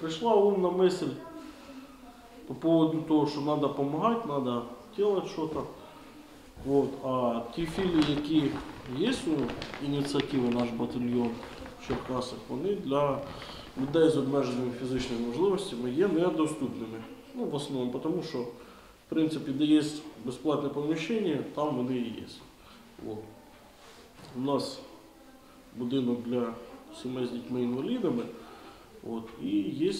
Пришла умная мысль по поводу того, что надо помогать, надо делать что-то. Вот. А ті філії, які є у ініціативи наш батальйон в Черкасах, вони для людей з обмеженими фізичними можливостями є недоступними. Ну, в основному, тому що, в принципі, де є безплатне поміщення, там вони і є. От. У нас будинок для сімей з дітьми-інвалідами. От, і є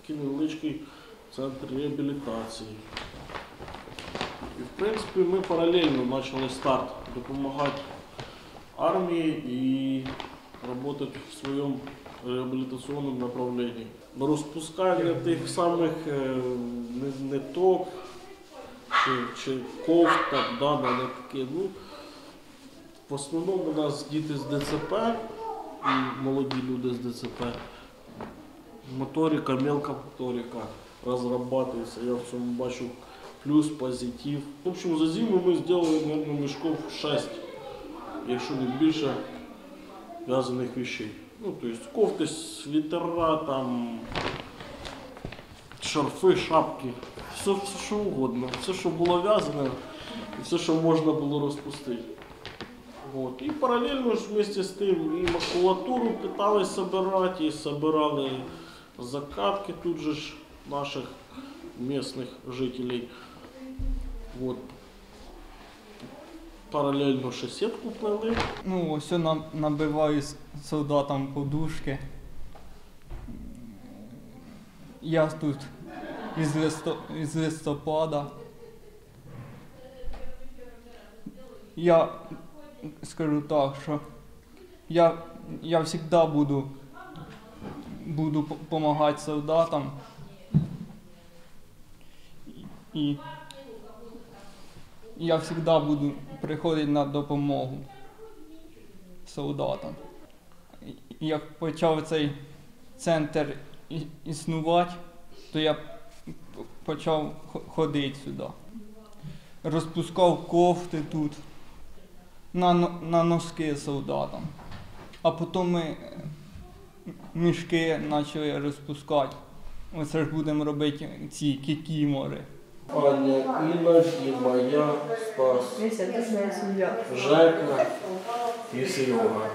такий невеличкий центр реабілітації. І в принципі ми паралельно почали старт допомагати армії і працювати в своєму реабілітаційному направленні. Розпускання тих самих е, ниток чи, чи кофт, так, да, да, не таке. Ну, в основному у нас діти з ДЦП і молоді люди з ДЦП. Моторика, мелка моторика розрабатується. Я в цьому бачу плюс, позитив. В общем, за зиму ми зробили, мабуть, мішков 6, якщо не більше в'язаних вещей. Ну, то есть кофти, світера, там, шарфи, шапки, все, все що угодно. Все, що було в'язане, все, що можна було розпустити. Вот. І паралельно вместе з тим і макулатуру питались собирати, і собирали закатки тут же ж наших местных жителей. Вот. Паралельно ще сітку плели. Ну, ось я набиваю солдатам подушки. Я тут із, листо, із листопада. Я скажу так, що я, я завжди буду, буду допомагати солдатам. І я завжди буду приходити на допомогу солдатам. Як почав цей центр існувати, то я почав ходити сюди. Розпускав кофти тут на, на носки солдатам. А потім ми мішки почали розпускати. Оце ж будемо робити ці кікімори. Аня, Інна, це моя спас. Жека і Серега.